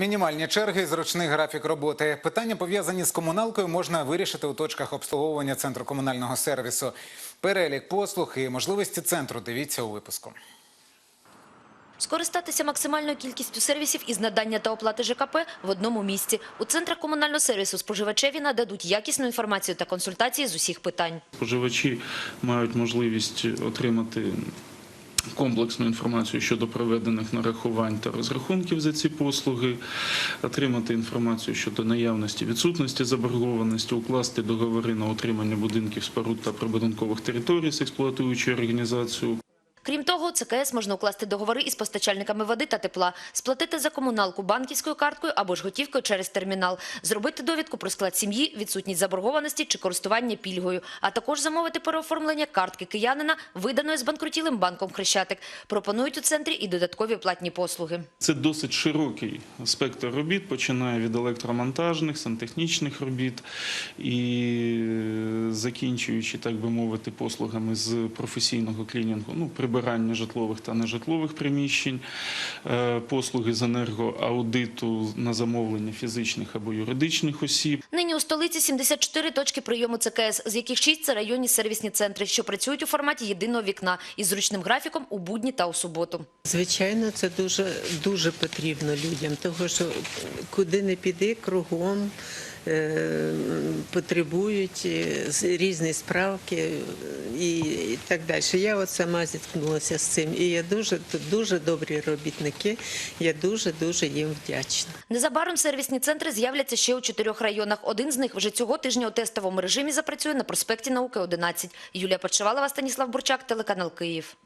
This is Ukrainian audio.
Мінімальні черги, зручний графік роботи. Питання пов'язані з комуналкою можна вирішити у точках обслуговування центру комунального сервісу. Перелік послуг і можливості центру дивіться у випуску. Скористатися максимальною кількістю сервісів із надання та оплати ЖКП в одному місці. У центрах комунального сервісу споживачеві нададуть якісну інформацію та консультації з усіх питань. Споживачі мають можливість отримати комплексну інформацію щодо проведених нарахувань та розрахунків за ці послуги, отримати інформацію щодо наявності відсутності заборгованості, укласти договори на отримання будинків, споруд та прибудинкових територій з експлуатуючою організацією. Крім того, ЦКС можна укласти договори із постачальниками води та тепла, сплатити за комуналку банківською карткою або ж готівкою через термінал, зробити довідку про склад сім'ї, відсутність заборгованості чи користування пільгою, а також замовити переоформлення картки киянина, виданої збанкрутілим банком Хрещатик. Пропонують у центрі і додаткові платні послуги. Це досить широкий спектр робіт, починає від електромонтажних, сантехнічних робіт і закінчуючи, так би мовити, послугами з професійного клінінгу, ну, прибирання житлових та нежитлових приміщень, е, послуги з енергоаудиту на замовлення фізичних або юридичних осіб. Нині у столиці 74 точки прийому ЦКС, з яких 6 – це районні сервісні центри, що працюють у форматі єдиного вікна із зручним графіком у будні та у суботу. Звичайно, це дуже дуже потрібно людям, тому що куди не піди, кругом е, потребують е, з- різні справки е, і, так далі. Я от сама зіткнулася з цим, і я дуже дуже добрі робітники. Я дуже дуже їм вдячна. Незабаром сервісні центри з'являться ще у чотирьох районах. Один з них вже цього тижня у тестовому режимі запрацює на проспекті Науки 11. Юлія Почевалова, Станіслав Бурчак, телеканал Київ.